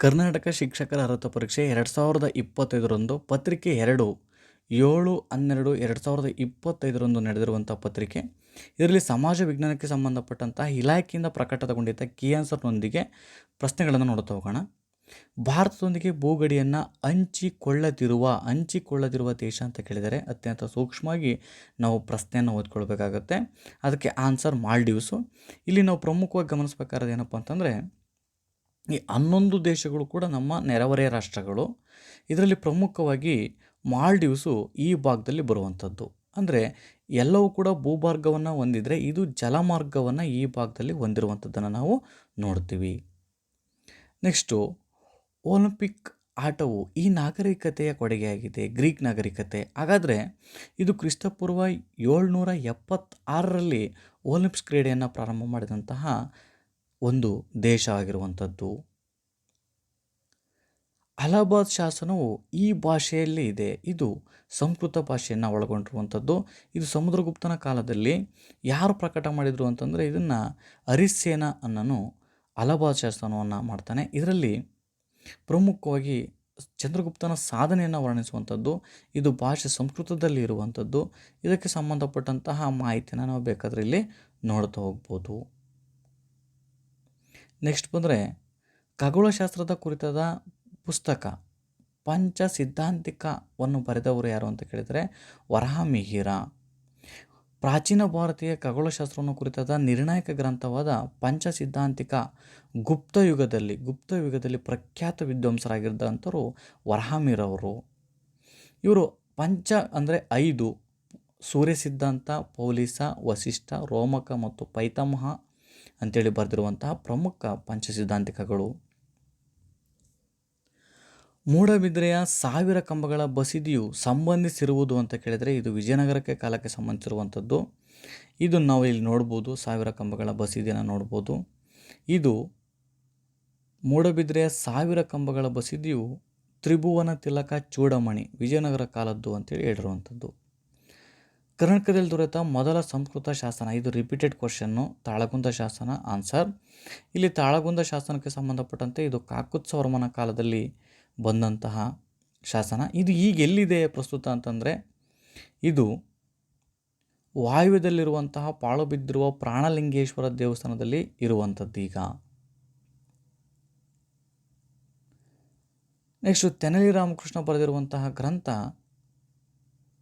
ಕರ್ನಾಟಕ ಶಿಕ್ಷಕರ ಅರ್ಹತಾ ಪರೀಕ್ಷೆ ಎರಡು ಸಾವಿರದ ಇಪ್ಪತ್ತೈದರಂದು ಪತ್ರಿಕೆ ಎರಡು, ಏಳು, ಹನ್ನೆರಡು, ಎರಡು ಸಾವಿರದ ಇಪ್ಪತ್ತೈದರಂದು ನಡೆದಿರುವಂಥ ಪತ್ರಿಕೆ. ಇದರಲ್ಲಿ ಸಮಾಜ ವಿಜ್ಞಾನಕ್ಕೆ ಸಂಬಂಧಪಟ್ಟಂತಹ ಇಲಾಖೆಯಿಂದ ಪ್ರಕಟಗೊಂಡಿದ್ದ ಕೀ ಆನ್ಸರ್ನೊಂದಿಗೆ ಪ್ರಶ್ನೆಗಳನ್ನು ನೋಡುತ್ತಾ ಹೋಗೋಣ. ಭಾರತದೊಂದಿಗೆ ಭೂಗಡಿಯನ್ನು ಹಂಚಿಕೊಳ್ಳದಿರುವ ಹಂಚಿಕೊಳ್ಳದಿರುವ ದೇಶ ಅಂತ ಕೇಳಿದರೆ ಅತ್ಯಂತ ಸೂಕ್ಷ್ಮವಾಗಿ ನಾವು ಪ್ರಶ್ನೆಯನ್ನು ಓದ್ಕೊಳ್ಬೇಕಾಗತ್ತೆ. ಅದಕ್ಕೆ ಆನ್ಸರ್ ಮಾಲ್ಡೀವ್ಸು ಇಲ್ಲಿ ನಾವು ಪ್ರಮುಖವಾಗಿ ಗಮನಿಸಬೇಕಾದ ಏನಪ್ಪ ಅಂತಂದರೆ ಈ ಹನ್ನೊಂದು ದೇಶಗಳು ಕೂಡ ನಮ್ಮ ನೆರೆಹೊರೆಯ ರಾಷ್ಟ್ರಗಳು. ಇದರಲ್ಲಿ ಪ್ರಮುಖವಾಗಿ ಮಾಲ್ಡೀವ್ಸು ಈ ಭಾಗದಲ್ಲಿ ಬರುವಂಥದ್ದು. ಅಂದರೆ ಎಲ್ಲವೂ ಕೂಡ ಭೂಭಾರ್ಗವನ್ನು ಹೊಂದಿದರೆ ಇದು ಜಲಮಾರ್ಗವನ್ನು ಈ ಭಾಗದಲ್ಲಿ ಹೊಂದಿರುವಂಥದ್ದನ್ನು ನಾವು ನೋಡ್ತೀವಿ. ನೆಕ್ಸ್ಟು, ಒಲಿಂಪಿಕ್ ಆಟವು ಈ ನಾಗರಿಕತೆಯ ಕೊಡುಗೆಯಾಗಿದೆ, ಗ್ರೀಕ್ ನಾಗರಿಕತೆ. ಹಾಗಾದರೆ ಇದು ಕ್ರಿಸ್ತಪೂರ್ವ ಏಳ್ನೂರ ಎಪ್ಪತ್ತಾರರಲ್ಲಿ ಒಲಿಂಪಿಕ್ಸ್ ಕ್ರೀಡೆಯನ್ನು ಪ್ರಾರಂಭ ಮಾಡಿದಂತಹ ಒಂದು ದೇಶ ಆಗಿರುವಂಥದ್ದು. ಅಲಹಾಬಾದ್ ಶಾಸನವು ಈ ಭಾಷೆಯಲ್ಲಿ ಇದೆ. ಇದು ಸಂಸ್ಕೃತ ಭಾಷೆಯನ್ನು ಒಳಗೊಂಡಿರುವಂಥದ್ದು. ಇದು ಸಮುದ್ರಗುಪ್ತನ ಕಾಲದಲ್ಲಿ ಯಾರು ಪ್ರಕಟ ಮಾಡಿದರು ಅಂತಂದರೆ ಇದನ್ನು ಅರಿಸೇನ ಅನ್ನನು ಅಲಹಾಬಾದ್ ಶಾಸನವನ್ನು ಮಾಡ್ತಾನೆ. ಇದರಲ್ಲಿ ಪ್ರಮುಖವಾಗಿ ಚಂದ್ರಗುಪ್ತನ ಸಾಧನೆಯನ್ನು ವರ್ಣಿಸುವಂಥದ್ದು, ಇದು ಭಾಷೆ ಸಂಸ್ಕೃತದಲ್ಲಿ ಇರುವಂಥದ್ದು. ಇದಕ್ಕೆ ಸಂಬಂಧಪಟ್ಟಂತಹ ಮಾಹಿತಿಯನ್ನು ನಾವು ಬೇಕಾದರೆ ಇಲ್ಲಿ ನೋಡ್ತಾ ಹೋಗ್ಬೋದು. ನೆಕ್ಸ್ಟ್ ಬಂದರೆ ಖಗೋಳಶಾಸ್ತ್ರದ ಕುರಿತಾದ ಪುಸ್ತಕ ಪಂಚ ಸಿದ್ಧಾಂತಿಕವನ್ನು ಬರೆದವರು ಯಾರು ಅಂತ ಕೇಳಿದರೆ ವರಹ ಮಿಹಿರ ಪ್ರಾಚೀನ ಭಾರತೀಯ ಖಗೋಳಶಾಸ್ತ್ರವನ್ನು ಕುರಿತಾದ ನಿರ್ಣಾಯಕ ಗ್ರಂಥವಾದ ಪಂಚ ಸಿದ್ಧಾಂತಿಕ ಗುಪ್ತ ಯುಗದಲ್ಲಿ ಗುಪ್ತ ಯುಗದಲ್ಲಿ ಪ್ರಖ್ಯಾತ ವಿದ್ವಾಂಸರಾಗಿದ್ದಂಥವರು ವರಹಮಿರವರು ಇವರು ಪಂಚ ಅಂದರೆ ಐದು ಸೂರ್ಯ ಸಿದ್ಧಾಂತ ಪೌಲಿಸ, ವಸಿಷ್ಠ, ರೋಮಕ ಮತ್ತು ಪೈತಾಮಹ ಅಂತೇಳಿ ಬರೆದಿರುವಂತಹ ಪ್ರಮುಖ ಪಂಚ ಸಿದ್ಧಾಂತಿಕಗಳು ಮೂಡಬಿದ್ರೆಯ ಸಾವಿರ ಕಂಬಗಳ ಬಸಿದಿಯು ಸಂಬಂಧಿಸಿರುವುದು ಅಂತ ಕೇಳಿದರೆ ಇದು ವಿಜಯನಗರಕ್ಕೆ ಕಾಲಕ್ಕೆ ಸಂಬಂಧಿಸಿರುವಂಥದ್ದು. ಇದು ನಾವು ಇಲ್ಲಿ ನೋಡ್ಬೋದು, ಸಾವಿರ ಕಂಬಗಳ ಬಸಿದಿಯನ್ನು ನೋಡ್ಬೋದು. ಇದು ಮೂಡಬಿದ್ರೆಯ ಸಾವಿರ ಕಂಬಗಳ ಬಸಿದಿಯು ತ್ರಿಭುವನ ತಿಲಕ ಚೂಡಮಣಿ, ವಿಜಯನಗರ ಕಾಲದ್ದು ಅಂತೇಳಿ ಹೇಳಿರುವಂಥದ್ದು. ಕರ್ನಾಟಕದಲ್ಲಿ ದೊರೆತ ಮೊದಲ ಸಂಸ್ಕೃತ ಶಾಸನ, ಇದು ರಿಪೀಟೆಡ್ ಕ್ವಶನ್ನು ತಾಳಗುಂದ ಶಾಸನ ಆನ್ಸರ್ ಇಲ್ಲಿ ತಾಳಗುಂದ ಶಾಸನಕ್ಕೆ ಸಂಬಂಧಪಟ್ಟಂತೆ ಇದು ಕಾಕುತ್ಸವರ್ಮನ ಕಾಲದಲ್ಲಿ ಬಂದಂತಹ ಶಾಸನ. ಇದು ಈಗ ಎಲ್ಲಿದೆ ಪ್ರಸ್ತುತ ಅಂತಂದರೆ, ಇದು ವಾಯುವ್ಯದಲ್ಲಿರುವಂತಹ ಪಾಳು ಬಿದ್ದಿರುವ ಪ್ರಾಣಲಿಂಗೇಶ್ವರ ದೇವಸ್ಥಾನದಲ್ಲಿ ಇರುವಂಥದ್ದು ಈಗ. ನೆಕ್ಸ್ಟು ತೆನಲಿ ರಾಮಕೃಷ್ಣ ಬರೆದಿರುವಂತಹ ಗ್ರಂಥ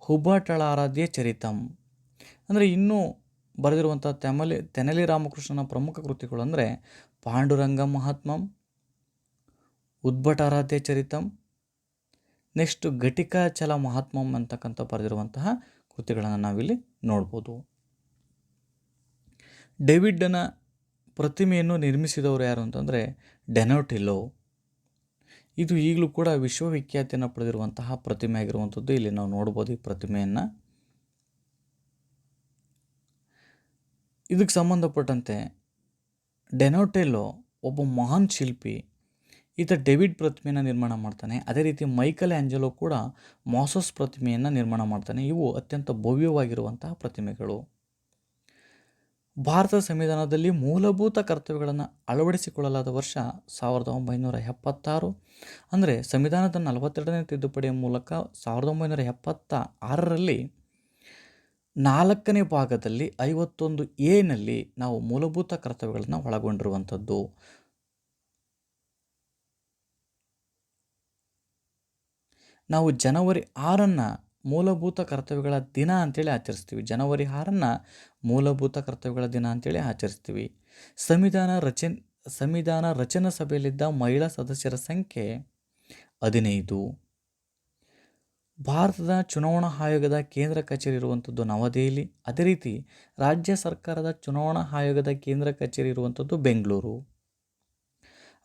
ಹುಬ್ಬಟಳಾರಾಧ್ಯ ಚರಿತಂ. ಅಂದರೆ ಇನ್ನೂ ಬರೆದಿರುವಂಥ ತೆಮಲಿ, ತೆನಲಿ ರಾಮಕೃಷ್ಣನ ಪ್ರಮುಖ ಕೃತಿಗಳು ಅಂದರೆ ಪಾಂಡುರಂಗ ಮಹಾತ್ಮಂ, ಉದ್ಭಟಾರಾಧ್ಯ ಚರಿತಂ, ನೆಕ್ಸ್ಟ್ ಘಟಿಕಾಚಲ ಮಹಾತ್ಮಂ ಅಂತಕ್ಕಂಥ ಬರೆದಿರುವಂತಹ ಕೃತಿಗಳನ್ನು ನಾವಿಲ್ಲಿ ನೋಡ್ಬೋದು. ಡೇವಿಡ್ಡನ ಪ್ರತಿಮೆಯನ್ನು ನಿರ್ಮಿಸಿದವರು ಯಾರು ಅಂತಂದರೆ ಡೆನೋಟಿಲೋ ಇದು ಈಗಲೂ ಕೂಡ ವಿಶ್ವವಿಖ್ಯಾತಿಯನ್ನು ಪಡೆದಿರುವಂತಹ ಪ್ರತಿಮೆ ಆಗಿರುವಂಥದ್ದು. ಇಲ್ಲಿ ನಾವು ನೋಡ್ಬೋದು ಈ ಪ್ರತಿಮೆಯನ್ನು. ಇದಕ್ಕೆ ಸಂಬಂಧಪಟ್ಟಂತೆ ಡೆನೋಟೆಲೋ ಒಬ್ಬ ಮಹಾನ್ ಶಿಲ್ಪಿ ಈತ ಡೇವಿಡ್ ಪ್ರತಿಮೆಯನ್ನು ನಿರ್ಮಾಣ ಮಾಡ್ತಾನೆ. ಅದೇ ರೀತಿ ಮೈಕಲ್ ಆ್ಯಂಜಲೋ ಕೂಡ ಮಾಸಸ್ ಪ್ರತಿಮೆಯನ್ನು ನಿರ್ಮಾಣ ಮಾಡ್ತಾನೆ. ಇವು ಅತ್ಯಂತ ಭವ್ಯವಾಗಿರುವಂತಹ ಪ್ರತಿಮೆಗಳು. ಭಾರತ ಸಂವಿಧಾನದಲ್ಲಿ ಮೂಲಭೂತ ಕರ್ತವ್ಯಗಳನ್ನು ಅಳವಡಿಸಿಕೊಳ್ಳಲಾದ ವರ್ಷ ಸಾವಿರದ ಒಂಬೈನೂರ ಎಪ್ಪತ್ತಾರು. ಅಂದರೆ ಸಂವಿಧಾನದ ನಲವತ್ತೆರಡನೇ ತಿದ್ದುಪಡಿಯ ಮೂಲಕ ಸಾವಿರದ ಒಂಬೈನೂರ ಎಪ್ಪತ್ತ ಆರರಲ್ಲಿ ನಾಲ್ಕನೇ ಭಾಗದಲ್ಲಿ ಐವತ್ತೊಂದು ಎನಲ್ಲಿ ನಾವು ಮೂಲಭೂತ ಕರ್ತವ್ಯಗಳನ್ನು ಒಳಗೊಂಡಿರುವಂಥದ್ದು. ನಾವು ಜನವರಿ ಆರನ್ನು ಮೂಲಭೂತ ಕರ್ತವ್ಯಗಳ ದಿನ ಅಂತೇಳಿ ಆಚರಿಸ್ತೀವಿ. ಜನವರಿ ಆರನ್ನು ಮೂಲಭೂತ ಕರ್ತವ್ಯಗಳ ದಿನ ಅಂತೇಳಿ ಆಚರಿಸ್ತೀವಿ. ಸಂವಿಧಾನ ರಚನೆ, ಸಂವಿಧಾನ ರಚನಾ ಸಭೆಯಲ್ಲಿದ್ದ ಮಹಿಳಾ ಸದಸ್ಯರ ಸಂಖ್ಯೆ ಹದಿನೈದು. ಭಾರತದ ಚುನಾವಣಾ ಆಯೋಗದ ಕೇಂದ್ರ ಕಚೇರಿ ಇರುವಂಥದ್ದು ನವದೆಹಲಿ. ಅದೇ ರೀತಿ ರಾಜ್ಯ ಸರ್ಕಾರದ ಚುನಾವಣಾ ಆಯೋಗದ ಕೇಂದ್ರ ಕಚೇರಿ ಇರುವಂಥದ್ದು ಬೆಂಗಳೂರು.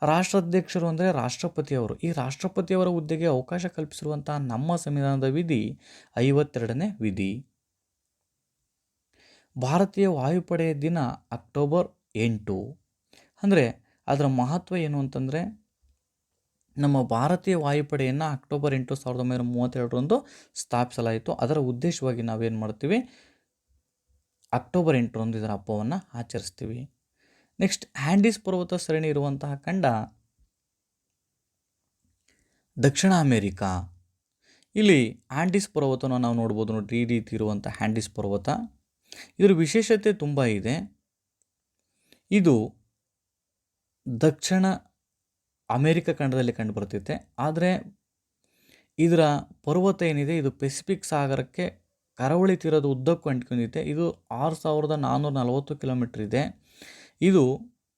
ರಾಷ್ಟ್ರಾಧ್ಯಕ್ಷರು ಅಂದರೆ ರಾಷ್ಟ್ರಪತಿಯವರು. ಈ ರಾಷ್ಟ್ರಪತಿಯವರ ಹುದ್ದೆಗೆ ಅವಕಾಶ ಕಲ್ಪಿಸಿರುವಂತಹ ನಮ್ಮ ಸಂವಿಧಾನದ ವಿಧಿ ಐವತ್ತೆರಡನೇ ವಿಧಿ. ಭಾರತೀಯ ವಾಯುಪಡೆಯ ದಿನ ಅಕ್ಟೋಬರ್ ಎಂಟು. ಅಂದರೆ ಅದರ ಮಹತ್ವ ಏನು ಅಂತಂದರೆ ನಮ್ಮ ಭಾರತೀಯ ವಾಯುಪಡೆಯನ್ನು ಅಕ್ಟೋಬರ್ ಎಂಟು ಸಾವಿರದ ಒಂಬೈನೂರ ಮೂವತ್ತೆರಡರಂದು ಸ್ಥಾಪಿಸಲಾಯಿತು. ಅದರ ಉದ್ದೇಶವಾಗಿ ನಾವೇನು ಮಾಡ್ತೀವಿ? ಅಕ್ಟೋಬರ್ ಎಂಟರಂದು ಇದರ ಹಬ್ಬವನ್ನು ಆಚರಿಸ್ತೀವಿ. ನೆಕ್ಸ್ಟ್ ಹ್ಯಾಂಡೀಸ್ ಪರ್ವತ ಸರಣಿ ಇರುವಂತಹ ಖಂಡ. ದಕ್ಷಿಣ ಅಮೇರಿಕಾ. ಇಲ್ಲಿ ಆ್ಯಂಡೀಸ್ ಪರ್ವತನ ನಾವು ನೋಡ್ಬೋದು ನೋಡಿರಿ, ಈ ರೀತಿ ಇರುವಂಥ ಹ್ಯಾಂಡೀಸ್ ಪರ್ವತ. ಇದರ ವಿಶೇಷತೆ ತುಂಬ ಇದೆ. ಇದು ದಕ್ಷಿಣ ಅಮೇರಿಕ ಖಂಡದಲ್ಲಿ ಕಂಡುಬರ್ತೈತೆ ಆದರೆ ಇದರ ಪರ್ವತ ಏನಿದೆ, ಇದು ಪೆಸಿಫಿಕ್ ಸಾಗರಕ್ಕೆ ಕರಾವಳಿ ತೀರದ ಉದ್ದಕ್ಕೂ ಅಂಟ್ಕೊಂಡಿದೆ. ಇದು ಆರು ಸಾವಿರದ ನಾನ್ನೂರ ನಲವತ್ತು ಕಿಲೋಮೀಟ್ರ್ ಇದೆ. ಇದು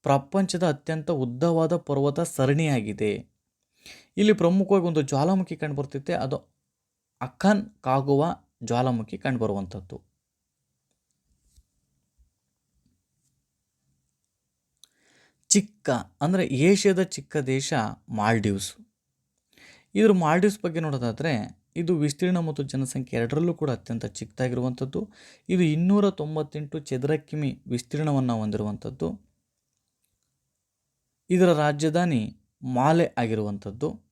ಪ್ರಪಂಚದ ಅತ್ಯಂತ ಉದ್ದವಾದ ಪರ್ವತ ಸರಣಿಯಾಗಿದೆ. ಇಲ್ಲಿ ಪ್ರಮುಖವಾಗಿ ಒಂದು ಜ್ವಾಲಾಮುಖಿ ಕಂಡುಬರ್ತೈತೆ ಅದು ಅಖನ್, ಕಾಗುವ ಜ್ವಾಲಾಮುಖಿ ಕಂಡುಬರುವಂಥದ್ದು ಚಿಕ್ಕ, ಅಂದರೆ ಏಷ್ಯಾದ ಚಿಕ್ಕ ದೇಶ ಮಾಲ್ಡೀವ್ಸ್. ಇದ್ರ ಮಾಲ್ಡೀವ್ಸ್ ಬಗ್ಗೆ ನೋಡೋದಾದರೆ ಇದು ವಿಸ್ತೀರ್ಣ ಮತ್ತು ಜನಸಂಖ್ಯೆ ಎರಡರಲ್ಲೂ ಕೂಡ ಅತ್ಯಂತ ಚಿಕ್ಕದಾಗಿರುವಂಥದ್ದು. ಇದು ಇನ್ನೂರ ತೊಂಬತ್ತೆಂಟು ಚದರ ಕಿಮಿ ವಿಸ್ತೀರ್ಣವನ್ನು ಹೊಂದಿರುವಂಥದ್ದು. ಇದರ ರಾಜಧಾನಿ ಮಾಲೆ ಆಗಿರುವಂಥದ್ದು.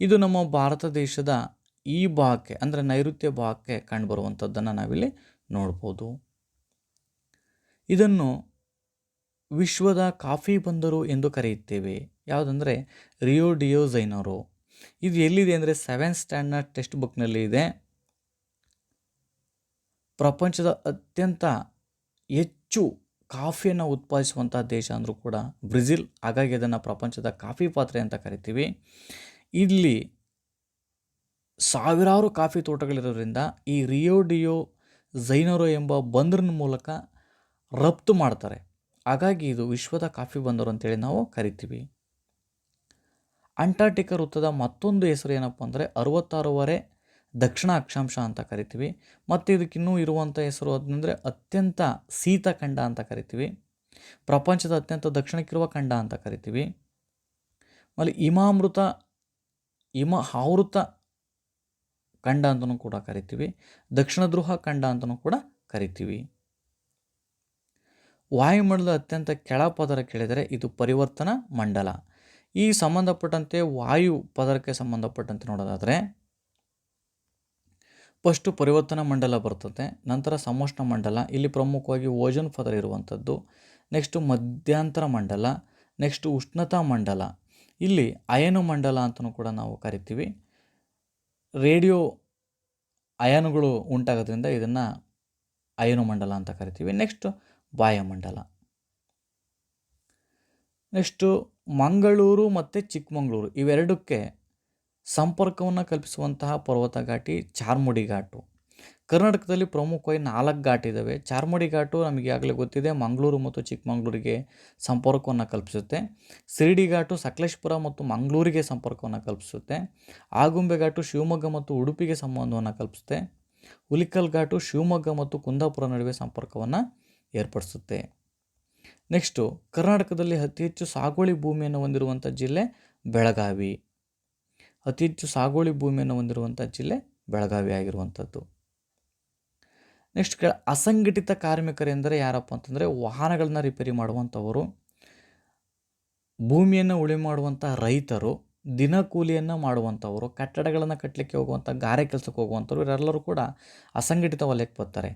ಇದು ನಮ್ಮ ಭಾರತ ದೇಶದ ಈ ಭಾಗಕ್ಕೆ, ಅಂದರೆ ನೈಋತ್ಯ ಭಾಗಕ್ಕೆ ಕಂಡುಬರುವಂಥದ್ದನ್ನು ನಾವಿಲ್ಲಿ ನೋಡ್ಬೋದು. ಇದನ್ನು ವಿಶ್ವದ ಕಾಫಿ ಬಂದರು ಎಂದು ಕರೆಯುತ್ತೇವೆ. ಯಾವುದಂದರೆ, ರಿಯೋ ಡಿಯೋ ಝೈನೋರೋ. ಇದು ಎಲ್ಲಿದೆ ಅಂದರೆ ಸೆವೆನ್ ಸ್ಟ್ಯಾಂಡರ್ಡ್ ಟೆಕ್ಸ್ಟ್ ಬುಕ್ನಲ್ಲಿ ಇದೆ. ಪ್ರಪಂಚದ ಅತ್ಯಂತ ಹೆಚ್ಚು ಕಾಫಿಯನ್ನು ಉತ್ಪಾದಿಸುವಂಥ ದೇಶ ಅಂದರೂ ಕೂಡ ಬ್ರೆಜಿಲ್. ಹಾಗಾಗಿ ಅದನ್ನು ಪ್ರಪಂಚದ ಕಾಫಿ ಪಾತ್ರೆ ಅಂತ ಕರಿತೀವಿ. ಇಲ್ಲಿ ಸಾವಿರಾರು ಕಾಫಿ ತೋಟಗಳಿರೋದ್ರಿಂದ ಈ ರಿಯೋ ಡಿಯೋ ಝೈನೋರೋ ಎಂಬ ಬಂದರಿನ ಮೂಲಕ ರಫ್ತು ಮಾಡ್ತಾರೆ. ಹಾಗಾಗಿ ಇದು ವಿಶ್ವದ ಕಾಫಿ ಬಂದರು ಅಂತೇಳಿ ನಾವು ಕರಿತೀವಿ. ಅಂಟಾರ್ಟಿಕಾ ವೃತ್ತದ ಮತ್ತೊಂದು ಹೆಸರು ಏನಪ್ಪ ಅಂದರೆ ಅರವತ್ತಾರೂವರೆ ದಕ್ಷಿಣ ಅಕ್ಷಾಂಶ ಅಂತ ಕರಿತೀವಿ. ಮತ್ತು ಇದಕ್ಕಿನ್ನೂ ಇರುವಂಥ ಹೆಸರು ಅದಂದರೆ ಅತ್ಯಂತ ಶೀತ ಖಂಡ ಅಂತ ಕರಿತೀವಿ. ಪ್ರಪಂಚದ ಅತ್ಯಂತ ದಕ್ಷಿಣಕ್ಕಿರುವ ಖಂಡ ಅಂತ ಕರಿತೀವಿ. ಆಮೇಲೆ ಹಿಮಾಮೃತ, ಹಿಮ ಆವೃತ ಖಂಡ ಅಂತಲೂ ಕೂಡ ಕರಿತೀವಿ. ದಕ್ಷಿಣ ದ್ರೋಹ ಖಂಡ ಅಂತಲೂ ಕೂಡ ಕರಿತೀವಿ. ವಾಯುಮಂಡಲದ ಅತ್ಯಂತ ಕೆಳ ಪದರ ಕೇಳಿದರೆ ಇದು ಪರಿವರ್ತನಾ ಮಂಡಲ. ಈ ಸಂಬಂಧಪಟ್ಟಂತೆ ವಾಯು ಪದರಕ್ಕೆ ಸಂಬಂಧಪಟ್ಟಂತೆ ನೋಡೋದಾದರೆ ಫಸ್ಟು ಪರಿವರ್ತನಾ ಮಂಡಲ ಬರ್ತದೆ, ನಂತರ ಸಮೋಷ್ಣ ಮಂಡಲ, ಇಲ್ಲಿ ಪ್ರಮುಖವಾಗಿ ಓಜೋನ್ ಪದರ ಇರುವಂಥದ್ದು, ನೆಕ್ಸ್ಟು ಮಧ್ಯಂತರ ಮಂಡಲ, ನೆಕ್ಸ್ಟು ಉಷ್ಣತಾ ಮಂಡಲ. ಇಲ್ಲಿ ಅಯನು ಮಂಡಲ ಅಂತಲೂ ಕೂಡ ನಾವು ಕರಿತೀವಿ. ರೇಡಿಯೋ ಅಯಾನುಗಳು ಉಂಟಾಗೋದ್ರಿಂದ ಇದನ್ನು ಅಯನು ಮಂಡಲ ಅಂತ ಕರಿತೀವಿ. ನೆಕ್ಸ್ಟ್ ವಾಯುಮಂಡಲ ನೆಕ್ಸ್ಟು ಮಂಗಳೂರು ಮತ್ತು ಚಿಕ್ಕಮಗಳೂರು ಇವೆರಡಕ್ಕೆ ಸಂಪರ್ಕವನ್ನು ಕಲ್ಪಿಸುವಂತಹ ಪರ್ವತ ಘಾಟಿ ಚಾರ್ಮುಡಿ ಘಾಟು ಕರ್ನಾಟಕದಲ್ಲಿ ಪ್ರಮುಖವಾಗಿ ನಾಲ್ಕು ಘಾಟ್ ಇದ್ದಾವೆ ಚಾರ್ಮುಡಿ ಘಾಟು ನಮಗೆ ಆಗಲೇ ಗೊತ್ತಿದೆ, ಮಂಗಳೂರು ಮತ್ತು ಚಿಕ್ಕಮಗಳೂರಿಗೆ ಸಂಪರ್ಕವನ್ನು ಕಲ್ಪಿಸುತ್ತೆ. ಸಿರಿಡಿ ಘಾಟು ಸಕಲೇಶ್ಪುರ ಮತ್ತು ಮಂಗಳೂರಿಗೆ ಸಂಪರ್ಕವನ್ನು ಕಲ್ಪಿಸುತ್ತೆ. ಆಗುಂಬೆ ಘಾಟು ಶಿವಮೊಗ್ಗ ಮತ್ತು ಉಡುಪಿಗೆ ಸಂಬಂಧವನ್ನು ಕಲ್ಪಿಸುತ್ತೆ. ಹುಲಿಕಲ್ ಘಾಟು ಶಿವಮೊಗ್ಗ ಮತ್ತು ಕುಂದಾಪುರ ನಡುವೆ ಸಂಪರ್ಕವನ್ನು ಏರ್ಪಡಿಸುತ್ತೆ. ನೆಕ್ಸ್ಟು ಕರ್ನಾಟಕದಲ್ಲಿ ಅತಿ ಹೆಚ್ಚು ಸಾಗುವಳಿ ಭೂಮಿಯನ್ನು ಹೊಂದಿರುವಂಥ ಜಿಲ್ಲೆ ಬೆಳಗಾವಿ. ಅತಿ ಹೆಚ್ಚು ಸಾಗುವಳಿ ಭೂಮಿಯನ್ನು ಹೊಂದಿರುವಂಥ ಜಿಲ್ಲೆ ಬೆಳಗಾವಿ ಆಗಿರುವಂಥದ್ದು ನೆಕ್ಸ್ಟ್ ಕೆ ಅಸಂಘಟಿತ ಕಾರ್ಮಿಕರೆಂದರೆ ಯಾರಪ್ಪ ಅಂತಂದರೆ ವಾಹನಗಳನ್ನ ರಿಪೇರಿ ಮಾಡುವಂಥವರು ಭೂಮಿಯನ್ನು ಉಳಿ ಮಾಡುವಂಥ ರೈತರು, ದಿನಕೂಲಿಯನ್ನು ಮಾಡುವಂಥವರು ಕಟ್ಟಡಗಳನ್ನು ಕಟ್ಟಲಿಕ್ಕೆ ಹೋಗುವಂಥ ಗಾರೆ ಕೆಲಸಕ್ಕೆ ಹೋಗುವಂಥವ್ರು ಇವರೆಲ್ಲರೂ ಕೂಡ ಅಸಂಘಟಿತ ವಲಯಕ್ಕೆ ಬರ್ತಾರೆ.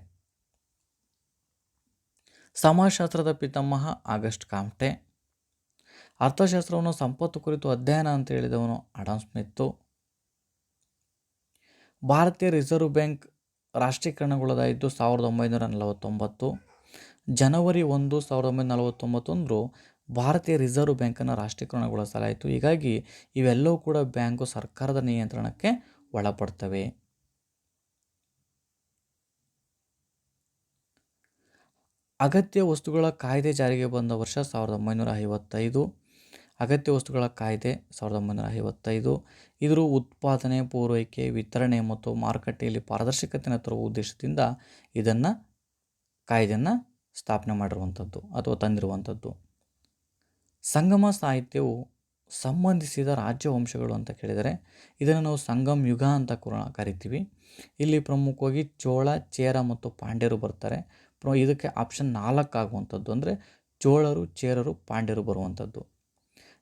ಸಮಾಜಶಾಸ್ತ್ರದ ಪಿತಾಮಹ ಆಗಸ್ಟ್ ಕಾಮ್ಟೆ. ಅರ್ಥಶಾಸ್ತ್ರವನ್ನು ಸಂಪತ್ತು ಕುರಿತು ಅಧ್ಯಯನ ಅಂತ ಹೇಳಿದವನು ಅಡಮ್ ಸ್ಮಿತ್ತು. ಭಾರತೀಯ ರಿಸರ್ವ್ ಬ್ಯಾಂಕ್ ರಾಷ್ಟ್ರೀಕರಣಗೊಳ್ಳದಾಯಿತು ಸಾವಿರದ ಒಂಬೈನೂರ ನಲವತ್ತೊಂಬತ್ತು. ಜನವರಿ ಒಂದು ಸಾವಿರದ ಒಂಬೈನೂರ ನಲವತ್ತೊಂಬತ್ತೊಂದರು ಭಾರತೀಯ ರಿಸರ್ವ್ ಬ್ಯಾಂಕನ್ನು ರಾಷ್ಟ್ರೀಕರಣಗೊಳಿಸಲಾಯಿತು. ಹೀಗಾಗಿ ಇವೆಲ್ಲವೂ ಕೂಡ ಬ್ಯಾಂಕು ಸರ್ಕಾರದ ನಿಯಂತ್ರಣಕ್ಕೆ ಒಳಪಡ್ತವೆ. ಅಗತ್ಯ ವಸ್ತುಗಳ ಕಾಯ್ದೆ ಜಾರಿಗೆ ಬಂದ ವರ್ಷ ಸಾವಿರದ ಒಂಬೈನೂರ ಐವತ್ತೈದು. ಅಗತ್ಯ ವಸ್ತುಗಳ ಕಾಯ್ದೆ ಸಾವಿರದ ಒಂಬೈನೂರ ಐವತ್ತೈದು. ಇದರ ಉತ್ಪಾದನೆ, ಪೂರೈಕೆ, ವಿತರಣೆ ಮತ್ತು ಮಾರುಕಟ್ಟೆಯಲ್ಲಿ ಪಾರದರ್ಶಕತೆಯನ್ನು ತರುವ ಉದ್ದೇಶದಿಂದ ಇದನ್ನು ಕಾಯ್ದೆಯನ್ನು ಸ್ಥಾಪನೆ ಮಾಡಿರುವಂಥದ್ದು ಅಥವಾ ತಂದಿರುವಂಥದ್ದು. ಸಂಗಮ ಸಾಹಿತ್ಯವು ಸಂಬಂಧಿಸಿದ ರಾಜ್ಯ ವಂಶಗಳು ಅಂತ ಕೇಳಿದರೆ ಇದನ್ನು ನಾವು ಸಂಗಮ್ ಯುಗ ಅಂತ ಕರಿತೀವಿ. ಇಲ್ಲಿ ಪ್ರಮುಖವಾಗಿ ಚೋಳ, ಚೇರ ಮತ್ತು ಪಾಂಡ್ಯರು ಬರ್ತಾರೆ. ಇದಕ್ಕೆ ಆಪ್ಷನ್ ನಾಲ್ಕು ಆಗುವಂಥದ್ದು ಅಂದರೆ ಚೋಳರು, ಚೇರರು, ಪಾಂಡ್ಯರು ಬರುವಂಥದ್ದು.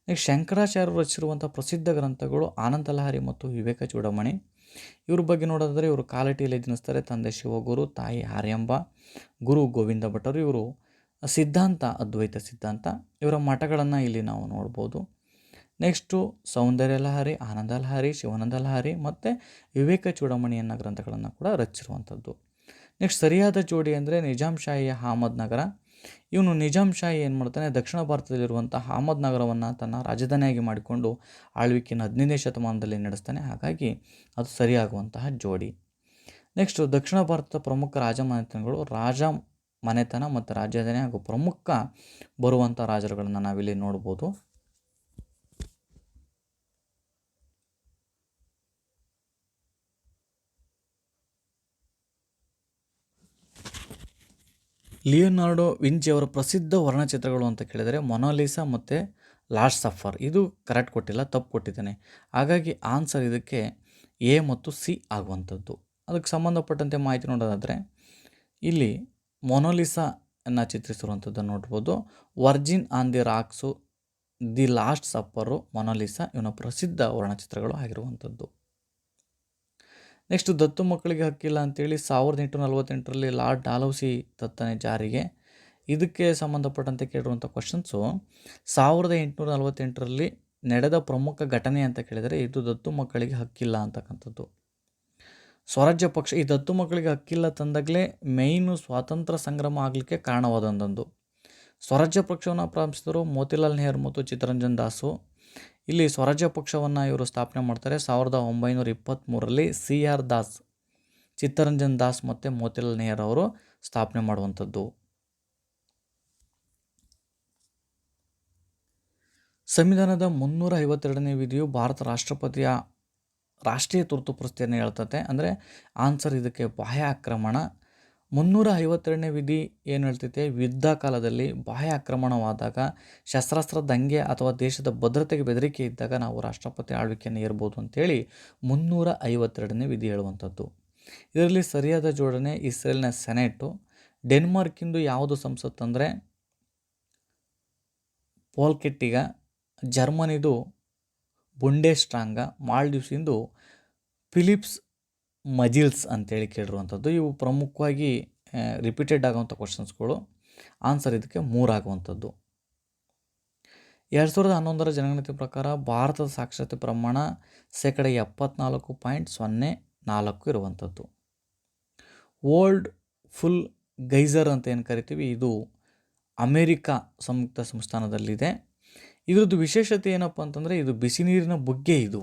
ನೆಕ್ಸ್ಟ್ ಶಂಕರಾಚಾರ್ಯರು ರಚಿಸಿರುವಂಥ ಪ್ರಸಿದ್ಧ ಗ್ರಂಥಗಳು ಆನಂದಲಹರಿ ಮತ್ತು ವಿವೇಕ ಚೂಡಮಣಿ. ಇವ್ರ ಬಗ್ಗೆ ನೋಡೋದಾದರೆ ಇವರು ಕಾಲಟಿಯಲ್ಲಿ ಜನಿಸ್ತಾರೆ. ತಂದೆ ಶಿವಗುರು, ತಾಯಿ ಹಾರ್ಯಂಬ ಗುರು ಗೋವಿಂದ ಭಟ್ಟರು ಇವರು ಸಿದ್ಧಾಂತ, ಅದ್ವೈತ ಸಿದ್ಧಾಂತ. ಇವರ ಮಠಗಳನ್ನು ಇಲ್ಲಿ ನಾವು ನೋಡ್ಬೋದು. ನೆಕ್ಸ್ಟು ಸೌಂದರ್ಯ ಲಹರಿ, ಆನಂದ ಲಹರಿ, ಶಿವಾನಂದ ಲಹರಿ ಮತ್ತು ವಿವೇಕ ಚೂಡಮಣಿ ಅನ್ನೋ ಗ್ರಂಥಗಳನ್ನು ಕೂಡ ರಚಿಸಿರುವಂಥದ್ದು. ನೆಕ್ಸ್ಟ್ ಸರಿಯಾದ ಜೋಡಿ ಅಂದರೆ ನಿಜಾಮ್ ಶಾಹಿಯ ಅಹಮದ್ ನಗರ. ಇವನು ನಿಜಾಮ್ ಶಾಹಿ ಏನು ಮಾಡ್ತಾನೆ? ದಕ್ಷಿಣ ಭಾರತದಲ್ಲಿರುವಂಥ ಅಹಮದ್ ನಗರವನ್ನು ತನ್ನ ರಾಜಧಾನಿಯಾಗಿ ಮಾಡಿಕೊಂಡು ಆಳ್ವಿಕೆಯನ್ನು ಹದಿನೈದನೇ ಶತಮಾನದಲ್ಲಿ ನಡೆಸ್ತಾನೆ. ಹಾಗಾಗಿ ಅದು ಸರಿಯಾಗುವಂತಹ ಜೋಡಿ. ನೆಕ್ಸ್ಟು ದಕ್ಷಿಣ ಭಾರತದ ಪ್ರಮುಖ ರಾಜಮನೆತನಗಳು ರಾಜ ಮನೆತನ ಮತ್ತು ರಾಜಧಾನಿ ಹಾಗೂ ಪ್ರಮುಖ ಬರುವಂಥ ರಾಜರುಗಳನ್ನು ನಾವಿಲ್ಲಿ ನೋಡ್ಬೋದು. ಲಿಯೋನಾರ್ಡೋ ವಿಂಚಿ ಅವರ ಪ್ರಸಿದ್ಧ ವರ್ಣಚಿತ್ರಗಳು ಅಂತ ಕೇಳಿದರೆ ಮೊನಾಲಿಸಾ ಮತ್ತು ಲಾಸ್ಟ್ ಸಫರ್. ಇದು ಕರೆಕ್ಟ್ ಕೊಟ್ಟಿಲ್ಲ, ತಪ್ಪು ಕೊಟ್ಟಿದ್ದಾನೆ. ಹಾಗಾಗಿ ಆನ್ಸರ್ ಇದಕ್ಕೆ ಎ ಮತ್ತು ಸಿ ಆಗುವಂಥದ್ದು. ಅದಕ್ಕೆ ಸಂಬಂಧಪಟ್ಟಂತೆ ಮಾಹಿತಿ ನೋಡೋದಾದರೆ, ಇಲ್ಲಿ ಮೊನೋಲಿಸಾ ಅನ್ನು ಚಿತ್ರಿಸಿರುವಂಥದ್ದನ್ನು ನೋಡ್ಬೋದು. Virgin on the Rocks, the Last Supper, Mona Lisa ಇವನ ಪ್ರಸಿದ್ಧ ವರ್ಣಚಿತ್ರಗಳು ಆಗಿರುವಂಥದ್ದು. ನೆಕ್ಸ್ಟ್ ದತ್ತು ಮಕ್ಕಳಿಗೆ ಹಕ್ಕಿಲ್ಲ ಅಂತೇಳಿ ಸಾವಿರದ ಎಂಟುನೂರ ನಲವತ್ತೆಂಟರಲ್ಲಿ ಲಾರ್ಡ್ ಡಾಲೌಸಿ ತತ್ತನೆ ಜಾರಿಗೆ. ಇದಕ್ಕೆ ಸಂಬಂಧಪಟ್ಟಂತೆ ಕೇಳಿರುವಂಥ ಕ್ವಶನ್ಸು ಸಾವಿರದ ಎಂಟುನೂರ ನಲವತ್ತೆಂಟರಲ್ಲಿ ನಡೆದ ಪ್ರಮುಖ ಘಟನೆ ಅಂತ ಕೇಳಿದರೆ ಇದು ದತ್ತು ಮಕ್ಕಳಿಗೆ ಹಕ್ಕಿಲ್ಲ ಅಂತಕ್ಕಂಥದ್ದು. ಸ್ವರಾಜ್ಯ ಪಕ್ಷ, ಈ ದತ್ತು ಮಕ್ಕಳಿಗೆ ಹಕ್ಕಿಲ್ಲ ತಂದಾಗಲೇ ಮೇಯ್ನು ಸ್ವಾತಂತ್ರ್ಯ ಸಂಗ್ರಮ ಆಗಲಿಕ್ಕೆ ಕಾರಣವಾದಂಥದ್ದು. ಸ್ವರಾಜ್ಯ ಪಕ್ಷವನ್ನು ಪ್ರಾರಂಭಿಸಿದರು ಮೋತಿಲಾಲ್ ನೆಹರು ಮತ್ತು ಚಿತ್ತರಂಜನ್ ದಾಸು. ಇಲ್ಲಿ ಸ್ವರಾಜ್ಯ ಪಕ್ಷವನ್ನು ಇವರು ಸ್ಥಾಪನೆ ಮಾಡ್ತಾರೆ. ಸಾವಿರದ ಒಂಬೈನೂರ ಇಪ್ಪತ್ತ್ಮೂರರಲ್ಲಿ ಸಿ ಆರ್ ದಾಸ್, ಚಿತ್ತರಂಜನ್ ದಾಸ್ ಮತ್ತು ಮೋತಿಲಾಲ್ ನೆಹರು ಅವರು ಸ್ಥಾಪನೆ ಮಾಡುವಂಥದ್ದು. ಸಂವಿಧಾನದ ಮುನ್ನೂರ ಐವತ್ತೆರಡನೇ ವಿಧಿಯು ಭಾರತ ರಾಷ್ಟ್ರಪತಿಯ ರಾಷ್ಟ್ರೀಯ ತುರ್ತು ಪರಿಸ್ಥಿತಿಯನ್ನು ಹೇಳ್ತತೆ. ಅಂದರೆ ಆನ್ಸರ್ ಇದಕ್ಕೆ ಬಾಹ್ಯ ಆಕ್ರಮಣ ಮುನ್ನೂರ ಐವತ್ತೆರಡನೇ ವಿಧಿ ಏನು ಹೇಳ್ತೈತೆ? ಯುದ್ಧ ಕಾಲದಲ್ಲಿ ಬಾಹ್ಯ ಆಕ್ರಮಣವಾದಾಗ ಶಸ್ತ್ರಾಸ್ತ್ರ ದಂಗೆ ಅಥವಾ ದೇಶದ ಭದ್ರತೆಗೆ ಬೆದರಿಕೆ ಇದ್ದಾಗ ನಾವು ರಾಷ್ಟ್ರಪತಿ ಆಳ್ವಿಕೆಯನ್ನು ಇರ್ಬೋದು ಅಂತೇಳಿ ಮುನ್ನೂರ ಐವತ್ತೆರಡನೇ ವಿಧಿ ಹೇಳುವಂಥದ್ದು. ಇದರಲ್ಲಿ ಸರಿಯಾದ ಜೋಡಣೆ ಇಸ್ರೇಲ್ನ ಸೆನೆಟು. ಡೆನ್ಮಾರ್ಕಿಂದು ಯಾವುದು ಸಂಸತ್ತು ಅಂದರೆ ಪೋಲ್ಕೆಟ್ಟಿಗ, ಜರ್ಮನಿದು ಬುಂಡೆಸ್ಟ್ರಾಂಗ, ಮಾಲ್ಡೀವ್ಸಿಂದು ಫಿಲಿಪ್ಸ್ ಮಜಿಲ್ಸ್ ಅಂತೇಳಿ ಕೇಳಿರುವಂಥದ್ದು, ಇವು ಪ್ರಮುಖವಾಗಿ ರಿಪೀಟೆಡ್ ಆಗುವಂಥ ಕ್ವಶನ್ಸ್ಗಳು ಆನ್ಸರ್ ಇದಕ್ಕೆ ಮೂರಾಗುವಂಥದ್ದು. ಎರಡು ಸಾವಿರದ ಹನ್ನೊಂದರ ಜನಗಣತಿ ಪ್ರಕಾರ ಭಾರತದ ಸಾಕ್ಷರತೆ ಪ್ರಮಾಣ ಶೇಕಡ ಎಪ್ಪತ್ನಾಲ್ಕು ಪಾಯಿಂಟ್ ಸೊನ್ನೆ ನಾಲ್ಕು ಇರುವಂಥದ್ದು. ಓಲ್ಡ್ ಫುಲ್ ಗೈಝರ್ ಅಂತ ಏನು ಕರಿತೀವಿ? ಇದು ಅಮೇರಿಕಾ ಸಂಯುಕ್ತ ಸಂಸ್ಥಾನದಲ್ಲಿದೆ. ಇದ್ರದ್ದು ವಿಶೇಷತೆ ಏನಪ್ಪ ಅಂತಂದರೆ, ಇದು ಬಿಸಿ ನೀರಿನ ಬುಗ್ಗೆ ಇದು.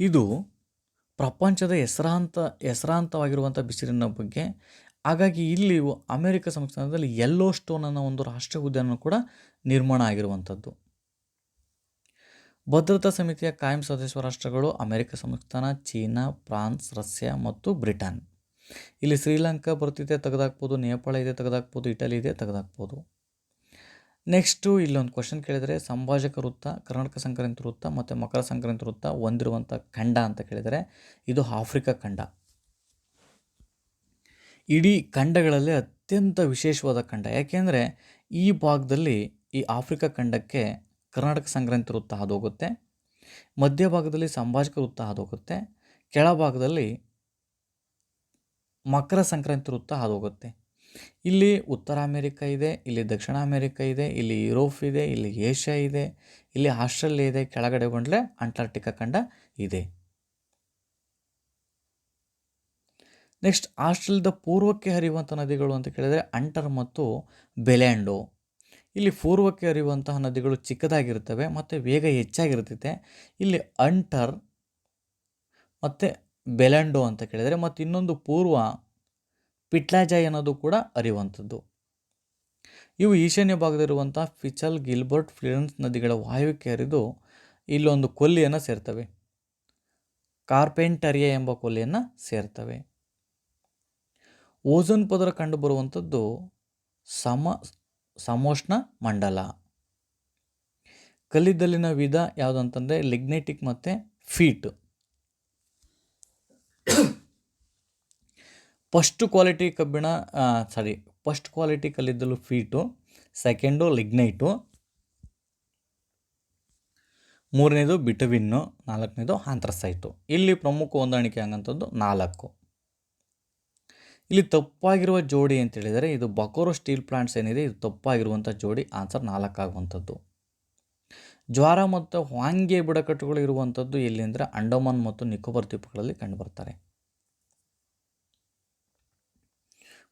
ಇದು ಪ್ರಪಂಚದ ಹೆಸರಾಂತ, ಹೆಸರಾಂತವಾಗಿರುವಂಥ ಬಿಸಿಲಿನ ಬಗ್ಗೆ. ಹಾಗಾಗಿ ಇಲ್ಲಿ ಅಮೆರಿಕ ಸಂಸ್ಥಾನದಲ್ಲಿ ಯೆಲ್ಲೋ ಸ್ಟೋನ್ ಅನ್ನೋ ಒಂದು ರಾಷ್ಟ್ರೀಯ ಉದ್ಯಾನ ಕೂಡ ನಿರ್ಮಾಣ ಆಗಿರುವಂಥದ್ದು. ಭದ್ರತಾ ಸಮಿತಿಯ ಕಾಯಂ ಸದಸ್ಯ ರಾಷ್ಟ್ರಗಳು ಅಮೆರಿಕ ಸಂಸ್ಥಾನ, ಚೀನಾ, ಫ್ರಾನ್ಸ್, ರಷ್ಯಾ ಮತ್ತು ಬ್ರಿಟನ್. ಇಲ್ಲಿ ಶ್ರೀಲಂಕಾ ಬರ್ತಿದೆ, ತೆಗೆದಾಕ್ಬೋದು. ನೇಪಾಳ ಇದೆ, ತೆಗೆದಾಕ್ಬೋದು. ಇಟಲಿ ಇದೆ, ತೆಗೆದಾಕ್ಬೋದು. ನೆಕ್ಸ್ಟು ಇಲ್ಲೊಂದು ಕ್ವಶನ್ ಕೇಳಿದರೆ ಸಂಭಾಜಕ ವೃತ್ತ, ಕರ್ನಾಟಕ ಸಂಕ್ರಾಂತಿ ವೃತ್ತ ಮತ್ತು ಮಕರ ಸಂಕ್ರಾಂತಿ ವೃತ್ತ ಹೊಂದಿರುವಂಥ ಖಂಡ ಅಂತ ಕೇಳಿದರೆ ಇದು ಆಫ್ರಿಕಾ ಖಂಡ. ಇಡೀ ಖಂಡಗಳಲ್ಲಿ ಅತ್ಯಂತ ವಿಶೇಷವಾದ ಖಂಡ. ಯಾಕೆಂದರೆ ಈ ಭಾಗದಲ್ಲಿ ಈ ಆಫ್ರಿಕಾ ಖಂಡಕ್ಕೆ ಕರ್ನಾಟಕ ಸಂಕ್ರಾಂತಿ ವೃತ್ತ ಹಾದೋಗುತ್ತೆ ಮಧ್ಯಭಾಗದಲ್ಲಿ ಸಂಭಾಜಕ ವೃತ್ತ ಹಾದೋಗುತ್ತೆ ಕೆಳಭಾಗದಲ್ಲಿ ಮಕರ ಸಂಕ್ರಾಂತಿ ವೃತ್ತ ಹಾದೋಗುತ್ತೆ. ಇಲ್ಲಿ ಉತ್ತರ ಅಮೇರಿಕ ಇದೆ, ಇಲ್ಲಿ ದಕ್ಷಿಣ ಅಮೇರಿಕ ಇದೆ, ಇಲ್ಲಿ ಯುರೋಪ್ ಇದೆ, ಇಲ್ಲಿ ಏಷ್ಯಾ ಇದೆ, ಇಲ್ಲಿ ಆಸ್ಟ್ರೇಲಿಯಾ ಇದೆ, ಕೆಳಗಡೆ ಬಂದರೆ ಅಂಟಾರ್ಟಿಕಾ ಖಂಡ ಇದೆ. ನೆಕ್ಸ್ಟ್, ಆಸ್ಟ್ರೇಲಿಯಾದ ಪೂರ್ವಕ್ಕೆ ಹರಿಯುವಂಥ ನದಿಗಳು ಅಂತ ಕೇಳಿದರೆ ಅಂಟರ್ ಮತ್ತು ಬೆಲ್ಯಾಂಡೋ ಇಲ್ಲಿ ಪೂರ್ವಕ್ಕೆ ಹರಿಯುವಂತಹ ನದಿಗಳು ಚಿಕ್ಕದಾಗಿರ್ತವೆ ಮತ್ತು ವೇಗ ಹೆಚ್ಚಾಗಿರ್ತೈತೆ ಇಲ್ಲಿ ಅಂಟರ್ ಮತ್ತು ಬೆಲ್ಯಾಂಡೋ ಅಂತ ಕೇಳಿದರೆ ಮತ್ತು ಇನ್ನೊಂದು ಪೂರ್ವ ಪಿಟ್ಲಾಜಾಯ್ ಅನ್ನೋದು ಕೂಡ ಅರಿಯುವಂಥದ್ದು ಇವು ಈಶಾನ್ಯ ಭಾಗದಲ್ಲಿರುವಂಥ ಫಿಚಲ್, ಗಿಲ್ಬರ್ಟ್, ಫ್ಲಿರೆನ್ಸ್ ನದಿಗಳ ವಾಯುವಿಕೆ ಹರಿದು ಇಲ್ಲೊಂದು ಕೊಲ್ಲಿಯನ್ನು ಸೇರ್ತವೆ. ಕಾರ್ಪೆಂಟರಿಯಾ ಎಂಬ ಕೊಲ್ಲಿಯನ್ನು ಸೇರ್ತವೆ. ಓಝೋನ್ ಪದರ ಕಂಡುಬರುವಂಥದ್ದು ಸಮ, ಸಮೋಷ್ಣ ಮಂಡಲ. ಕಲ್ಲಿದ್ದಲಿನ ವಿಧ ಯಾವುದಂತಂದರೆ ಲಿಗ್ನೆಟಿಕ್ ಮತ್ತು ಫೀಟ್. ಫಸ್ಟ್ ಕ್ವಾಲಿಟಿ ಕಬ್ಬಿಣ ಸಾರಿ ಫಸ್ಟ್ ಕ್ವಾಲಿಟಿ ಕಲ್ಲಿದ್ದಲು ಫೀಟು ಸೆಕೆಂಡು ಲಿಗ್ನೈಟು ಮೂರನೇದು ಬಿಟವಿನ್ನು ನಾಲ್ಕನೇದು ಆಂಥ್ರಸೈಟು ಇಲ್ಲಿ ಪ್ರಮುಖ ಹೊಂದಾಣಿಕೆ ಆಗಂಥದ್ದು ನಾಲ್ಕು. ಇಲ್ಲಿ ತಪ್ಪಾಗಿರುವ ಜೋಡಿ ಅಂತ ಹೇಳಿದರೆ ಇದು ಬಕೋರೋ ಸ್ಟೀಲ್ ಪ್ಲಾಂಟ್ಸ್ ಏನಿದೆ, ಇದು ತಪ್ಪಾಗಿರುವಂಥ ಜೋಡಿ, ಆನ್ಸರ್ ನಾಲ್ಕಾಗುವಂಥದ್ದು. ಜ್ವಾರ ಮತ್ತು ವಾಂಗೆ ಬುಡಕಟ್ಟುಗಳು ಇರುವಂಥದ್ದು ಎಲ್ಲಿ ಅಂದರೆ ಅಂಡಮಾನ್ ಮತ್ತು ನಿಕೋಬಾರ್ ದ್ವೀಪಗಳಲ್ಲಿ ಕಂಡುಬರ್ತಾರೆ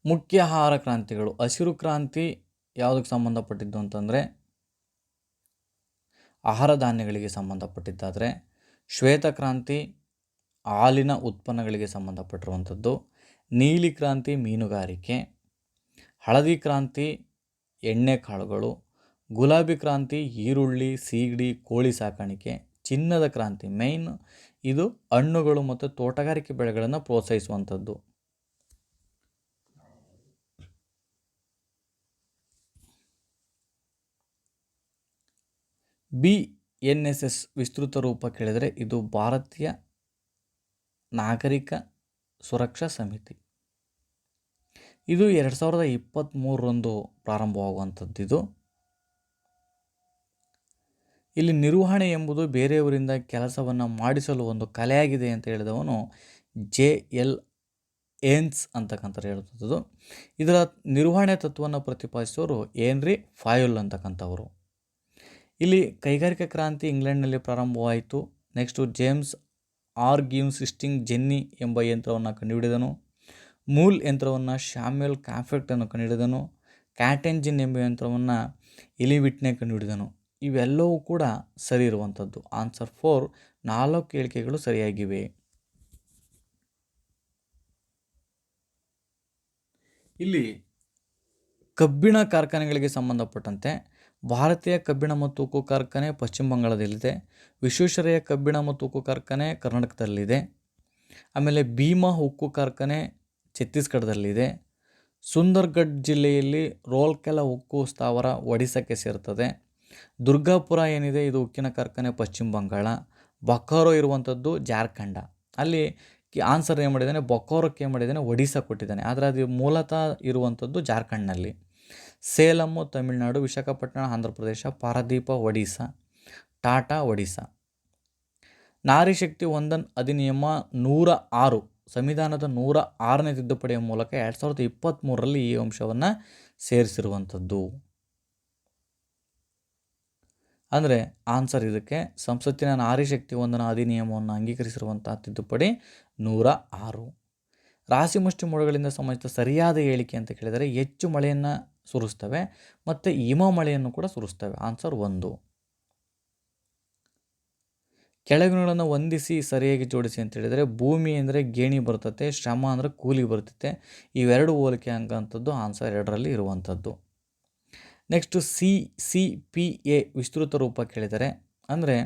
ಮುಖ್ಯ ಆಹಾರ ಕ್ರಾಂತಿಗಳು. ಹಸಿರು ಕ್ರಾಂತಿ ಯಾವುದಕ್ಕೆ ಸಂಬಂಧಪಟ್ಟಿದ್ದು ಅಂತಂದರೆ, ಆಹಾರ ಧಾನ್ಯಗಳಿಗೆ ಸಂಬಂಧಪಟ್ಟಿದ್ದಾದರೆ ಶ್ವೇತಕ್ರಾಂತಿ ಹಾಲಿನ ಉತ್ಪನ್ನಗಳಿಗೆ ಸಂಬಂಧಪಟ್ಟಿರುವಂಥದ್ದು, ನೀಲಿ ಕ್ರಾಂತಿ ಮೀನುಗಾರಿಕೆ, ಹಳದಿ ಕ್ರಾಂತಿ ಎಣ್ಣೆ ಕಾಳುಗಳು, ಗುಲಾಬಿ ಕ್ರಾಂತಿ ಈರುಳ್ಳಿ, ಸೀಗಡಿ, ಕೋಳಿ ಸಾಕಾಣಿಕೆ, ಚಿನ್ನದ ಕ್ರಾಂತಿ. ಮೈನ್ ಇದು ಹಣ್ಣುಗಳು ಮತ್ತು ತೋಟಗಾರಿಕೆ ಬೆಳೆಗಳನ್ನು ಪ್ರೋತ್ಸಾಹಿಸುವಂಥದ್ದು. ಬಿ ಎನ್ ಎಸ್ ಎಸ್ ವಿಸ್ತೃತ ರೂಪ ಕೇಳಿದರೆ ಇದು ಭಾರತೀಯ ನಾಗರಿಕ ಸುರಕ್ಷಾ ಸಮಿತಿ. ಇದು ಎರಡು ಸಾವಿರದ ಇಪ್ಪತ್ತ್ಮೂರರಂದು ಪ್ರಾರಂಭವಾಗುವಂಥದ್ದಿದು. ಇಲ್ಲಿ ನಿರ್ವಹಣೆ ಎಂಬುದು ಬೇರೆಯವರಿಂದ ಕೆಲಸವನ್ನು ಮಾಡಿಸಲು ಒಂದು ಕಲೆಯಾಗಿದೆ ಅಂತ ಹೇಳಿದವನು ಜೆ ಎಲ್ ಏನ್ಸ್ ಅಂತಕ್ಕಂಥ ಹೇಳುವಂಥದ್ದು. ಇದರ ನಿರ್ವಹಣೆ ತತ್ವವನ್ನು ಪ್ರತಿಪಾದಿಸೋರು ಏನ್ರಿ ಫಾಯುಲ್ ಅಂತಕ್ಕಂಥವರು. ಇಲ್ಲಿ ಕೈಗಾರಿಕಾ ಕ್ರಾಂತಿ ಇಂಗ್ಲೆಂಡ್ನಲ್ಲಿ ಪ್ರಾರಂಭವಾಯಿತು. Next James Hargreaves spinning jenny ಎಂಬ ಯಂತ್ರವನ್ನು ಕಂಡುಹಿಡಿದನು. ಮೂಲ್ ಯಂತ್ರವನ್ನು ಶಾಮ್ಯಲ್ ಕಾಫೆಕ್ಟನ್ನು ಕಂಡುಹಿಡಿದನು. ಕ್ಯಾಟ್ ಎಂಜಿನ್ ಎಂಬ ಯಂತ್ರವನ್ನು ಇಲಿವಿಟ್ನೆ ಕಂಡುಹಿಡಿದನು. ಇವೆಲ್ಲವೂ ಕೂಡ ಸರಿ ಇರುವಂಥದ್ದು. ಆನ್ಸರ್ ಫೋರ್, ನಾಲ್ಕು ಹೇಳಿಕೆಗಳು ಸರಿಯಾಗಿವೆ. ಇಲ್ಲಿ ಕಬ್ಬಿಣ ಕಾರ್ಖಾನೆಗಳಿಗೆ ಸಂಬಂಧಪಟ್ಟಂತೆ ಭಾರತೀಯ ಕಬ್ಬಿಣ ಮತ್ತು ಉಕ್ಕು ಕಾರ್ಖಾನೆ ಪಶ್ಚಿಮ ಬಂಗಾಳದಲ್ಲಿದೆ. ವಿಶ್ವೇಶ್ವರಯ್ಯ ಕಬ್ಬಿಣ ಮತ್ತು ಉಕ್ಕು ಕಾರ್ಖಾನೆ ಕರ್ನಾಟಕದಲ್ಲಿದೆ. ಆಮೇಲೆ ಭೀಮಾ ಉಕ್ಕು ಕಾರ್ಖಾನೆ ಛತ್ತೀಸ್ಗಢದಲ್ಲಿದೆ. ಸುಂದರ್ಗಢ್ ಜಿಲ್ಲೆಯಲ್ಲಿ ರೋಲ್ಕೆಲ ಉಕ್ಕು ಸ್ಥಾವರ ಒಡಿಸಾಕ್ಕೆ ಸೇರ್ತದೆ. ದುರ್ಗಾಪುರ ಏನಿದೆ, ಇದು ಉಕ್ಕಿನ ಕಾರ್ಖಾನೆ ಪಶ್ಚಿಮ ಬಂಗಾಳ. ಬೊಕ್ಕಾರೋ ಇರುವಂಥದ್ದು ಜಾರ್ಖಂಡ. ಅಲ್ಲಿ ಆನ್ಸರ್ ಏನು ಮಾಡಿದ್ದಾನೆ ಬಕೋರೋಕ್ಕೆ ಏನು ಮಾಡಿದ್ದಾನೆ ಒಡಿಸಾ ಕೊಟ್ಟಿದ್ದಾನೆ. ಆದರೆ ಅದು ಮೂಲತಃ ಇರುವಂಥದ್ದು ಜಾರ್ಖಂಡ್ನಲ್ಲಿ. ಸೇಲಮ್ಮು ತಮಿಳುನಾಡು, ವಿಶಾಖಪಟ್ಟಣ ಆಂಧ್ರ ಪ್ರದೇಶ ಪಾರದೀಪ ಒಡಿಶಾ ಟಾಟಾ ಒಡಿಶಾ ನಾರಿ ಶಕ್ತಿ ಒಂದನ್ ಅಧಿನಿಯಮ ನೂರ ಆರು, ಸಂವಿಧಾನದ ನೂರ ಆರನೇ ತಿದ್ದುಪಡಿಯ ಮೂಲಕ ಎರಡು ಸಾವಿರದ ಇಪ್ಪತ್ತ್ಮೂರರಲ್ಲಿ ಈ ಅಂಶವನ್ನು ಸೇರಿಸಿರುವಂಥದ್ದು. ಅಂದರೆ ಆನ್ಸರ್ ಇದಕ್ಕೆ, ಸಂಸತ್ತಿನ ನಾರಿ ಶಕ್ತಿ ವಂದನ ಅಧಿನಿಯಮವನ್ನು ಅಂಗೀಕರಿಸಿರುವಂತಹ ತಿದ್ದುಪಡಿ ನೂರ ಆರು. ರಾಶಿ ಮುಷ್ಟಿ ಮೋಡಗಳಿಂದ ಸಂಬಂಧಿಸಿದ ಸರಿಯಾದ ಹೇಳಿಕೆ ಅಂತ ಕೇಳಿದರೆ, ಹೆಚ್ಚು ಮಳೆಯನ್ನು ಸುರಿಸ್ತವೆ. ಮತ್ತು ಹಿಮ ಮಳೆಯನ್ನು ಕೂಡ ಸುರಿಸ್ತವೆ. ಆನ್ಸರ್ ಒಂದು. ಕೆಳಗಿನಗಳನ್ನು ಹೊಂದಿಸಿ ಸರಿಯಾಗಿ ಜೋಡಿಸಿ ಅಂತ ಹೇಳಿದರೆ ಭೂಮಿ ಅಂದರೆ ಗೇಣಿ ಬರ್ತತೆ, ಶ್ರಮ ಅಂದರೆ ಕೂಲಿ ಬರ್ತತೆ. ಇವೆರಡು ಹೋಲಿಕೆ ಅಂಕಂಥದ್ದು ಆನ್ಸರ್ ಎರಡರಲ್ಲಿ ಇರುವಂಥದ್ದು next C C P A ವಿಸ್ತೃತ ರೂಪ ಕೇಳಿದರೆ ಅಂದರೆ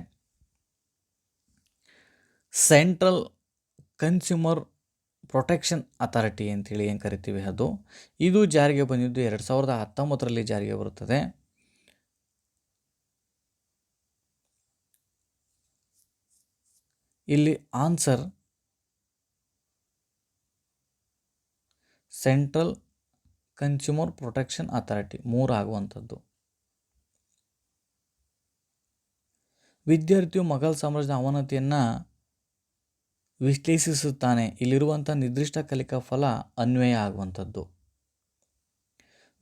ಸೆಂಟ್ರಲ್ ಕನ್ಸ್ಯೂಮರ್ ಪ್ರೊಟೆಕ್ಷನ್ ಅಥಾರಿಟಿ ಅಂತೇಳಿ ಏನು ಕರಿತೀವಿ ಅದು? ಇದು ಜಾರಿಗೆ ಬಂದಿದ್ದು ಎರಡು ಸಾವಿರದ ಹತ್ತೊಂಬತ್ತರಲ್ಲಿ ಜಾರಿಗೆ ಬರುತ್ತದೆ. ಇಲ್ಲಿ answer Central Consumer Protection Authority ಮೂರು ಆಗುವಂಥದ್ದು ವಿದ್ಯಾರ್ಥಿಯು ಮೊಘಲ್ ಸಾಮ್ರಾಜ್ಯದ ಅವನತಿಯನ್ನು ವಿಶ್ಲೇಷಿಸುತ್ತಾನೆ. ಇಲ್ಲಿರುವಂಥ ನಿರ್ದಿಷ್ಟ ಕಲಿಕಾ ಫಲ ಅನ್ವಯ ಆಗುವಂಥದ್ದು.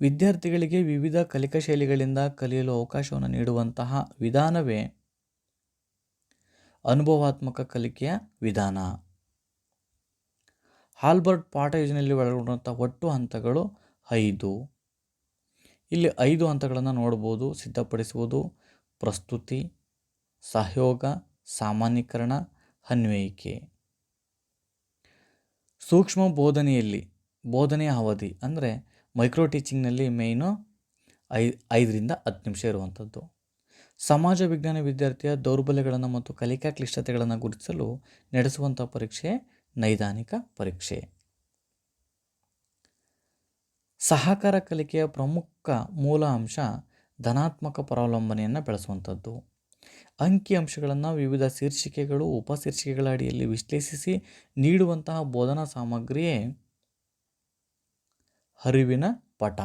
ವಿದ್ಯಾರ್ಥಿಗಳಿಗೆ ವಿವಿಧ ಕಲಿಕಾ ಶೈಲಿಗಳಿಂದ ಕಲಿಯಲು ಅವಕಾಶವನ್ನು ನೀಡುವಂತಹ ವಿಧಾನವೇ ಅನುಭವಾತ್ಮಕ ಕಲಿಕೆಯ ವಿಧಾನ. ಹಾಲ್ಬರ್ಟ್ ಪಾಠ ಯೋಜನೆಯಲ್ಲಿ ಒಳಗೊಂಡಂಥ ಒಟ್ಟು ಹಂತಗಳು ಐದು. ಇಲ್ಲಿ ಐದು ಹಂತಗಳನ್ನು ನೋಡ್ಬೋದು ಸಿದ್ಧಪಡಿಸುವುದು ಪ್ರಸ್ತುತಿ, ಸಹಯೋಗ, ಸಾಮಾನ್ಯೀಕರಣ, ಅನ್ವಯಿಕೆ. ಸೂಕ್ಷ್ಮ ಬೋಧನೆಯಲ್ಲಿ, ಬೋಧನೆಯ ಅವಧಿ ಅಂದರೆ ಮೈಕ್ರೋ ಟೀಚಿಂಗ್ನಲ್ಲಿ ಮೇಯ್ನು ಐ, ಐದರಿಂದ ಹತ್ತು ನಿಮಿಷ ಇರುವಂಥದ್ದು. ಸಮಾಜ ವಿಜ್ಞಾನ ವಿದ್ಯಾರ್ಥಿಯ ದೌರ್ಬಲ್ಯಗಳನ್ನು ಮತ್ತು ಕಲಿಕಾ ಕ್ಲಿಷ್ಟತೆಗಳನ್ನು ಗುರುತಿಸಲು ನಡೆಸುವಂಥ ಪರೀಕ್ಷೆ ನೈದಾನಿಕ ಪರೀಕ್ಷೆ. ಸಹಕಾರ ಕಲಿಕೆಯ ಪ್ರಮುಖ ಮೂಲ ಅಂಶ ಧನಾತ್ಮಕ ಪರಾವಲಂಬನೆಯನ್ನು ಬೆಳೆಸುವಂಥದ್ದು. ಅಂಕಿ ಅಂಶಗಳನ್ನು ವಿವಿಧ ಶೀರ್ಷಿಕೆಗಳು, ಉಪಶೀರ್ಷಿಕೆಗಳ ಅಡಿಯಲ್ಲಿ ವಿಶ್ಲೇಷಿಸಿ ನೀಡುವಂತಹ ಬೋಧನಾ ಸಾಮಗ್ರಿಯೇ ಹರಿವಿನ ಪಟ.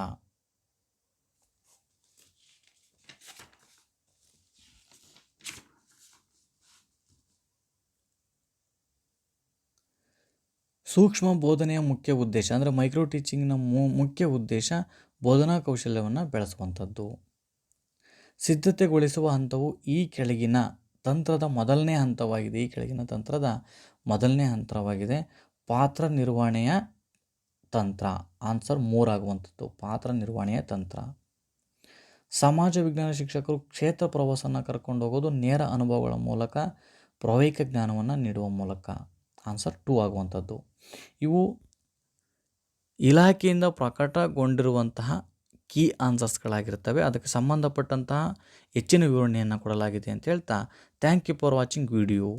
ಸೂಕ್ಷ್ಮ ಬೋಧನೆಯ ಮುಖ್ಯ ಉದ್ದೇಶ, ಅಂದರೆ ಮೈಕ್ರೋ ಟೀಚಿಂಗ್ನ ಮುಖ್ಯ ಉದ್ದೇಶ ಬೋಧನಾ ಕೌಶಲ್ಯವನ್ನು ಬೆಳೆಸುವಂಥದ್ದು. ಸಿದ್ಧತೆಗೊಳಿಸುವ ಹಂತವು ಈ ಕೆಳಗಿನ ತಂತ್ರದ ಮೊದಲನೇ ಹಂತವಾಗಿದೆ. ಈ ಕೆಳಗಿನ ತಂತ್ರದ ಮೊದಲನೇ ಹಂತವಾಗಿದೆ. ಪಾತ್ರ ನಿರ್ವಹಣೆಯ ತಂತ್ರ. ಆನ್ಸರ್ ಮೂರಾಗುವಂಥದ್ದು ಪಾತ್ರ ನಿರ್ವಹಣೆಯ ತಂತ್ರ. ಸಮಾಜ ವಿಜ್ಞಾನ ಶಿಕ್ಷಕರು ಕ್ಷೇತ್ರ ಪ್ರವಾಸನ ಕರ್ಕೊಂಡು ಹೋಗೋದು ನೇರ ಅನುಭವಗಳ ಮೂಲಕ ಪ್ರವೇಕ ಜ್ಞಾನವನ್ನು ನೀಡುವ ಮೂಲಕ. ಆನ್ಸರ್ ಟೂ ಆಗುವಂಥದ್ದು. ಇವು ಇಲಾಖೆಯಿಂದ ಪ್ರಕಟಗೊಂಡಿರುವಂತಹ ಕೀ ಆನ್ಸರ್ಸ್ಗಳಾಗಿರ್ತವೆ ಅದಕ್ಕೆ ಸಂಬಂಧಪಟ್ಟಂತಹ ಹೆಚ್ಚಿನ ವಿವರಣೆಯನ್ನು ಕೊಡಲಾಗಿದೆ ಅಂತ ಹೇಳ್ತಾ thank you for watching video